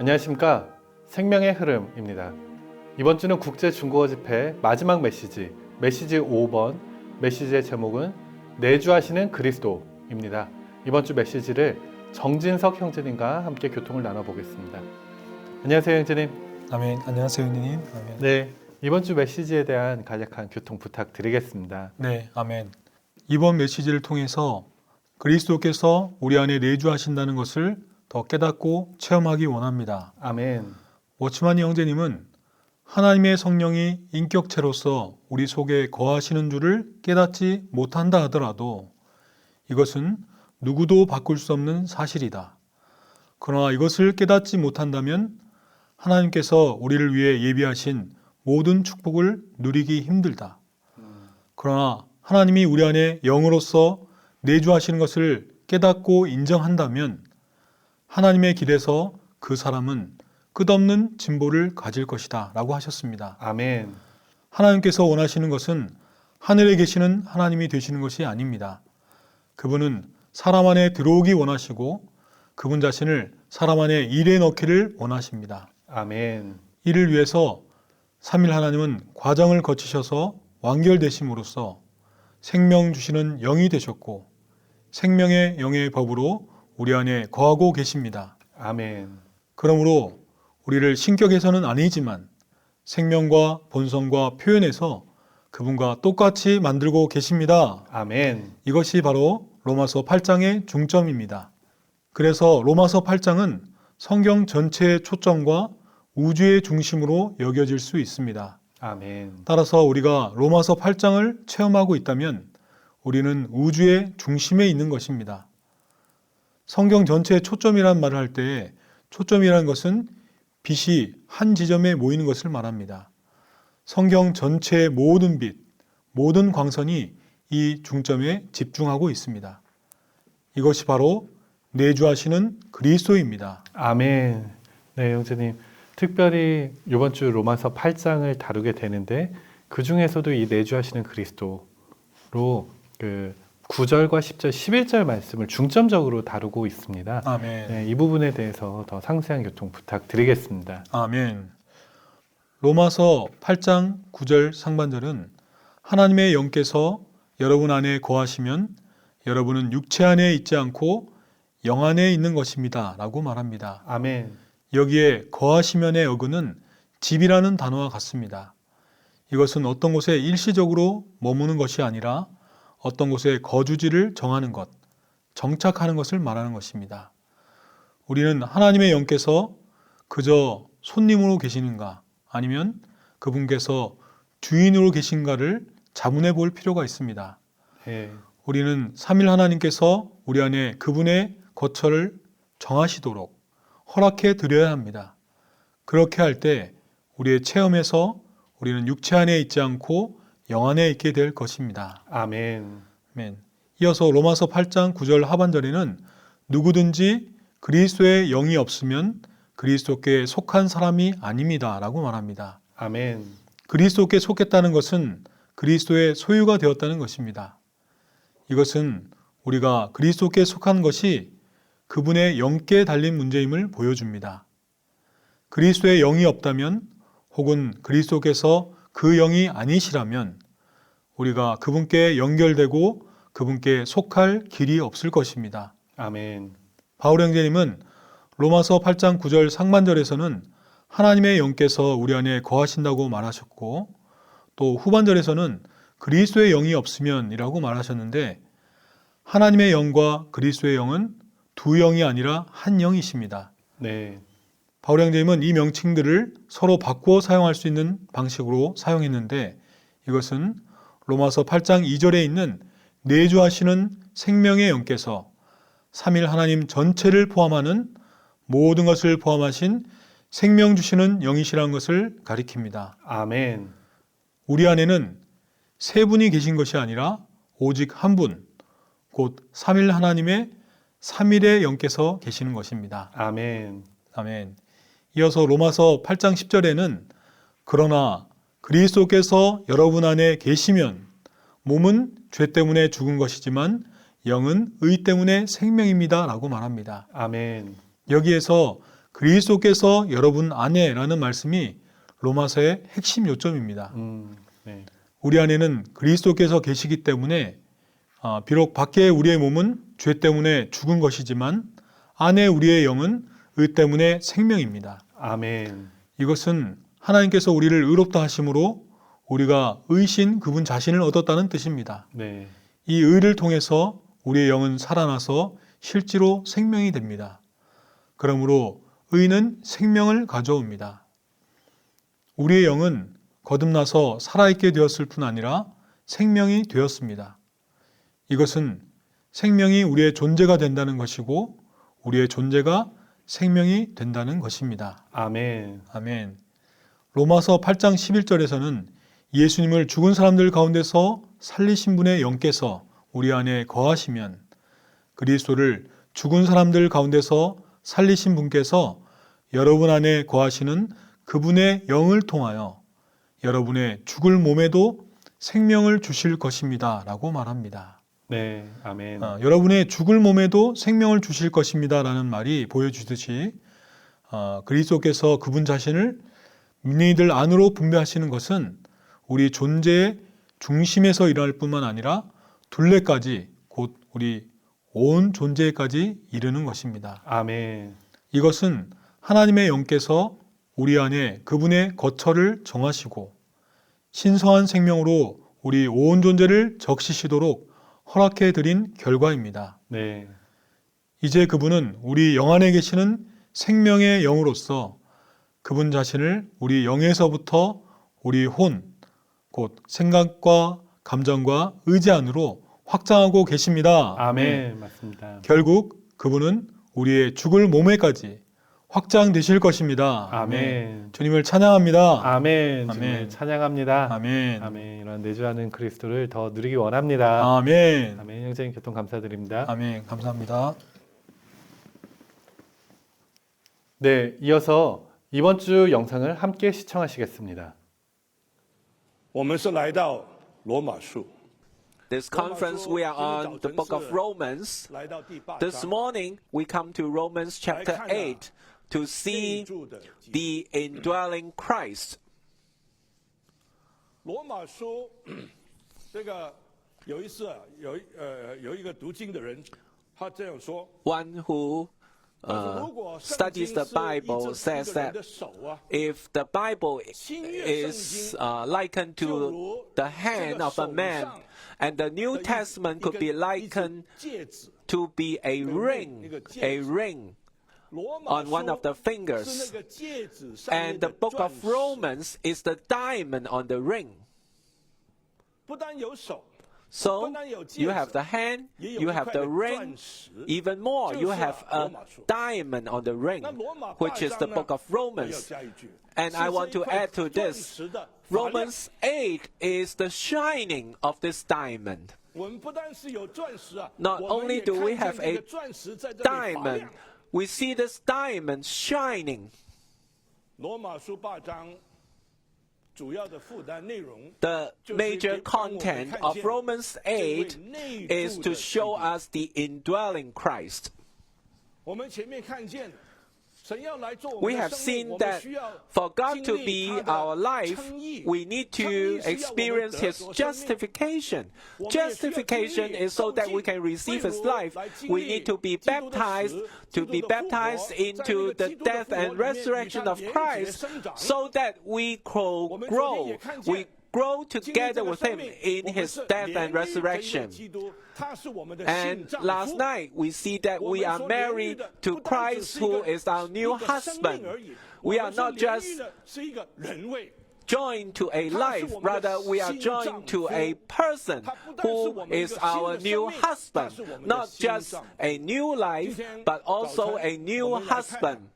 안녕하십니까 생명의 흐름입니다. 이번 주는 국제 중국어 집회 마지막 메시지 메시지 5번 메시지의 제목은 내주하시는 그리스도입니다. 이번 주 메시지를 정진석 형제님과 함께 교통을 나눠보겠습니다. 안녕하세요 형제님. 아멘. 안녕하세요, 형님. 아멘. 네 이번 주 메시지에 대한 간략한 교통 부탁드리겠습니다. 네, 아멘. 이번 메시지를 통해서 그리스도께서 우리 안에 내주하신다는 것을 더 깨닫고 체험하기 원합니다. 아멘. 워치마니 형제님은 하나님의 성령이 인격체로서 우리 속에 거하시는 줄을 깨닫지 못한다 하더라도 이것은 누구도 바꿀 수 없는 사실이다. 그러나 이것을 깨닫지 못한다면 하나님께서 우리를 위해 예비하신 모든 축복을 누리기 힘들다. 그러나 하나님이 우리 안에 영으로서 내주하시는 것을 깨닫고 인정한다면 하나님의 길에서 그 사람은 끝없는 진보를 가질 것이다 라고 하셨습니다. 아멘. 하나님께서 원하시는 것은 하늘에 계시는 하나님이 되시는 것이 아닙니다. 그분은 사람 안에 들어오기 원하시고 그분 자신을 사람 안에 일에 넣기를 원하십니다. 아멘. 이를 위해서 삼일 하나님은 과정을 거치셔서 완결되심으로써 생명 주시는 영이 되셨고 생명의 영의 법으로 우리 안에 거하고 계십니다. 아멘. 그러므로 우리를 신격에서는 아니지만 생명과 본성과 표현에서 그분과 똑같이 만들고 계십니다. 아멘. 이것이 바로 로마서 8장의 중점입니다. 그래서 로마서 8장은 성경 전체의 초점과 우주의 중심으로 여겨질 수 있습니다. 아멘. 따라서 우리가 로마서 8장을 체험하고 있다면 우리는 우주의 중심에 있는 것입니다. 성경 전체의 초점이란 말을 할때 초점이라는 것은 빛이 한 지점에 모이는 것을 말합니다. 성경 전체의 모든 빛, 모든 광선이 이 중점에 집중하고 있습니다. 이것이 바로 내주하시는 그리스도입니다. 아멘. 네, 형제님. 특별히 이번 주 로마서 8장을 다루게 되는데 그 중에서도 이 내주하시는 그리스도로 그 9절과 10절, 11절 말씀을 중점적으로 다루고 있습니다. 아멘. 네, 이 부분에 대해서 더 상세한 교통 부탁드리겠습니다. 아멘. 로마서 8장 9절 상반절은 하나님의 영께서 여러분 안에 거하시면 여러분은 육체 안에 있지 않고 영 안에 있는 것입니다. 라고 말합니다. 아멘. 여기에 거하시면의 어근은 집이라는 단어와 같습니다. 이것은 어떤 곳에 일시적으로 머무는 것이 아니라 어떤 곳에 거주지를 정하는 것, 정착하는 것을 말하는 것입니다. 우리는 하나님의 영께서 그저 손님으로 계시는가 아니면 그분께서 주인으로 계신가를 자문해 볼 필요가 있습니다. 네. 우리는 삼일 하나님께서 우리 안에 그분의 거처를 정하시도록 허락해 드려야 합니다. 그렇게 할 때 우리의 체험에서 우리는 육체 안에 있지 않고 영 안에 있게 될 것입니다. 아멘. 아멘. 이어서 로마서 8장 9절 하반절에는 누구든지 그리스도의 영이 없으면 그리스도께 속한 사람이 아닙니다라고 말합니다. 아멘. 그리스도께 속했다는 것은 그리스도의 소유가 되었다는 것입니다. 이것은 우리가 그리스도께 속한 것이 그분의 영께 달린 문제임을 보여줍니다. 그리스도의 영이 없다면 혹은 그리스도께서 그 영이 아니시라면 우리가 그분께 연결되고 그분께 속할 길이 없을 것입니다. 아멘. 바울 형제님은 로마서 8장 9절 상반절에서는 하나님의 영께서 우리 안에 거하신다고 말하셨고 또 후반절에서는 그리스도의 영이 없으면이라고 말하셨는데 하나님의 영과 그리스도의 영은 두 영이 아니라 한 영이십니다. 네. 바울 형제님은 이 명칭들을 서로 바꾸어 사용할 수 있는 방식으로 사용했는데 이것은 로마서 8장 2절에 있는 내주하시는 생명의 영께서 삼일 하나님 전체를 포함하는 모든 것을 포함하신 생명 주시는 영이시라는 것을 가리킵니다. 아멘. 우리 안에는 세 분이 계신 것이 아니라 오직 한 분, 곧 삼일 하나님의 삼일의 영께서 계시는 것입니다. 아멘. 아멘. 이어서 로마서 8장 10절에는 그러나 그리스도께서 여러분 안에 계시면 몸은 죄 때문에 죽은 것이지만 영은 의 때문에 생명입니다라고 말합니다. 아멘. 여기에서 그리스도께서 여러분 안에라는 말씀이 로마서의 핵심 요점입니다. 음, 네. 우리 안에는 그리스도께서 계시기 때문에 아, 비록 밖에 우리의 몸은 죄 때문에 죽은 것이지만 안에 우리의 영은 의 때문에 생명입니다. 아멘. 이것은 하나님께서 우리를 의롭다 하심으로 우리가 의신 그분 자신을 얻었다는 뜻입니다. 네. 이 의를 통해서 우리의 영은 살아나서 실제로 생명이 됩니다. 그러므로 의는 생명을 가져옵니다. 우리의 영은 거듭나서 살아있게 되었을 뿐 아니라 생명이 되었습니다. 이것은 생명이 우리의 존재가 된다는 것이고 우리의 존재가 생명이 된다는 것입니다. 아멘. 아멘. 로마서 8장 11절에서는 예수님을 죽은 사람들 가운데서 살리신 분의 영께서 우리 안에 거하시면 그리스도를 죽은 사람들 가운데서 살리신 분께서 여러분 안에 거하시는 그분의 영을 통하여 여러분의 죽을 몸에도 생명을 주실 것입니다. 라고 말합니다. 네. 아멘. 어, 여러분의 죽을 몸에도 생명을 주실 것입니다라는 말이 보여주듯이 어, 그리스도께서 그분 자신을 믿는 이들 안으로 분배하시는 것은 우리 존재의 중심에서 일어날 뿐만 아니라 둘레까지 곧 우리 온 존재까지 이르는 것입니다. 아멘. 이것은 하나님의 영께서 우리 안에 그분의 거처를 정하시고 신성한 생명으로 우리 온 존재를 적시시도록 허락해 드린 결과입니다. 네. 이제 그분은 우리 영 안에 계시는 생명의 영으로서 그분 자신을 우리 영에서부터 우리 혼, 곧 생각과 감정과 의지 안으로 확장하고 계십니다. 아멘. 맞습니다. 결국 그분은 우리의 죽을 몸에까지 확장되실 것입니다. 아멘. 주님을 찬양합니다. 아멘. 아멘. 주님을 찬양합니다. 아멘. 아멘. 이런 내주하는 그리스도를 더 누리기 원합니다. 아멘. 아멘. 형제님 교통 감사드립니다. 아멘. 감사합니다. 네, 이어서 이번 주 영상을 함께 시청하시겠습니다. 我们是来到罗马书， This conference, we are on the book of Romans. 来到第八 This 章， morning, we come to Romans chapter 8 to see the indwelling Christ. One who uh, studies the Bible says that if the Bible is uh, likened to the hand of a man, and the New Testament could be likened to be a ring, a ring on one of the fingers. And the book of Romans is the diamond on the ring. So you have the hand, you have the ring, even more, you have a diamond on the ring, which is the book of Romans. And I want to add to this Romans 8 is the shining of this diamond. Not only do we have a diamond, we see this diamond shining. The major content of Romans 8 is to show us the indwelling Christ. We have seen that for God to be our life, we need to experience His justification. Justification is so that we can receive His life. We need to be baptized, to be baptized into the death and resurrection of Christ, so that we grow. We grow together with Him in His death and resurrection. And last night, we see that we are married to Christ, who is our new husband. We are not just joined to a life, rather, we are joined to a person who is our new husband. Not just a new life, but also a new husband.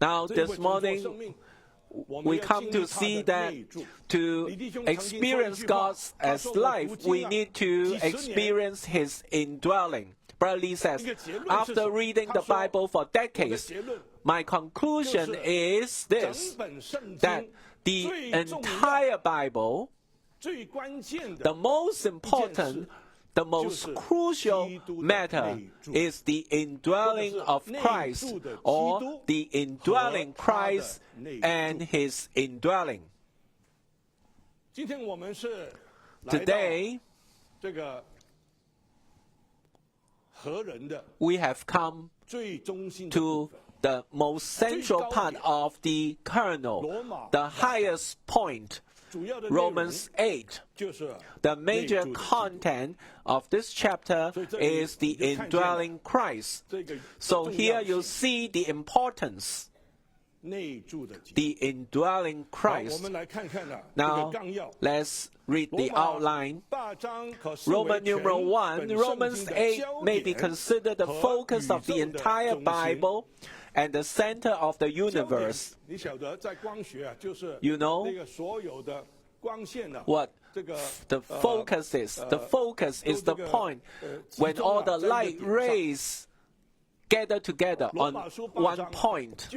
Now, this morning, we come to see that to experience God as life, we need to experience His indwelling. Brother Lee says, after reading the Bible for decades, my conclusion is this that the entire Bible, the most important the most crucial matter is the indwelling of Christ or the indwelling Christ and his indwelling. Today, we have come to the most central part of the kernel, the highest point Romans 8. The major content of this chapter is the indwelling Christ. So here you see the importance. The indwelling Christ. Now, let's read the outline. Roman numeral 1, Romans 8 may be considered the focus of the entire Bible and the center of the universe. You know what the focus is. The focus is the point when all the light rays gather together on one point.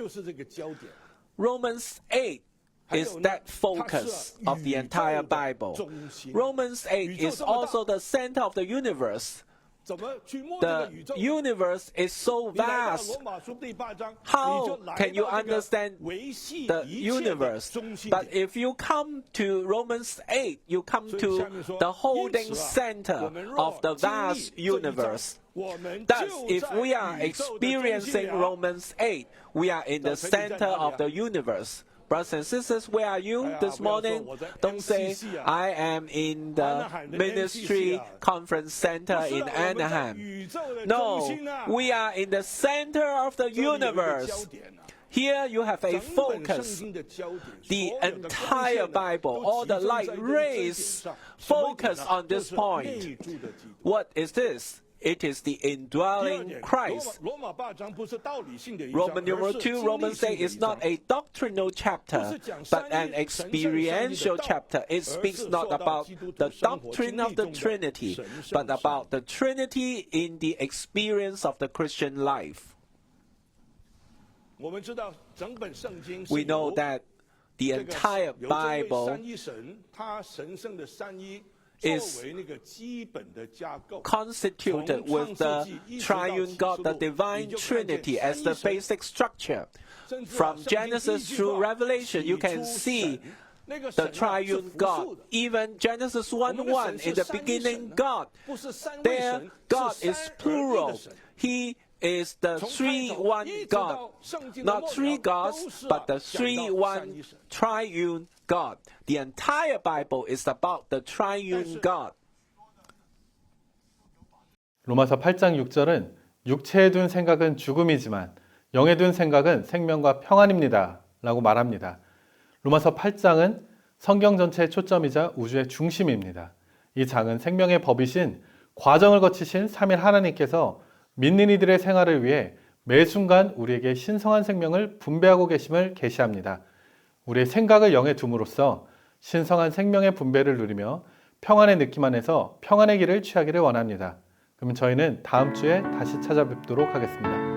Romans 8 is that focus of the entire Bible. Romans 8 is also the center of the universe. The universe is so vast. How can you understand the universe? But if you come to Romans 8, you come to the holding center of the vast universe. Thus, if we are experiencing Romans 8, we are in the center of the universe. Brothers and sisters, where are you uh, this morning? Don't say, uh? I am in the ministry uh? conference center in Anaheim. No, we are in the center of the universe. Here you have a focus. The entire Bible, all the light rays focus on this point. What is this? It is the indwelling Christ. Roman numeral 2, Romans 8 is not a doctrinal chapter, but an experiential chapter. It speaks not about the doctrine of the Trinity, but about the Trinity in the experience of the Christian life. We know that the entire Bible is constituted with the triune God, the divine Trinity, as the basic structure. From Genesis through Revelation, you can see the triune God. Even Genesis 1 1, in the beginning, God. There, God is plural. He is the three one God. Not three gods, but the three one triune God. The entire Bible is about the triune God. 로마서 8장 6절은 육체에 둔 생각은 죽음이지만 영에 둔 생각은 생명과 평안입니다. 라고 말합니다. 로마서 8장은 성경 전체의 초점이자 우주의 중심입니다. 이 장은 생명의 법이신 과정을 거치신 3일 하나님께서 믿는 이들의 생활을 위해 매 순간 우리에게 신성한 생명을 분배하고 계심을 계시합니다. 우리의 생각을 영에 둠으로써 신성한 생명의 분배를 누리며 평안의 느낌 안에서 평안의 길을 취하기를 원합니다. 그럼 저희는 다음 주에 다시 찾아뵙도록 하겠습니다.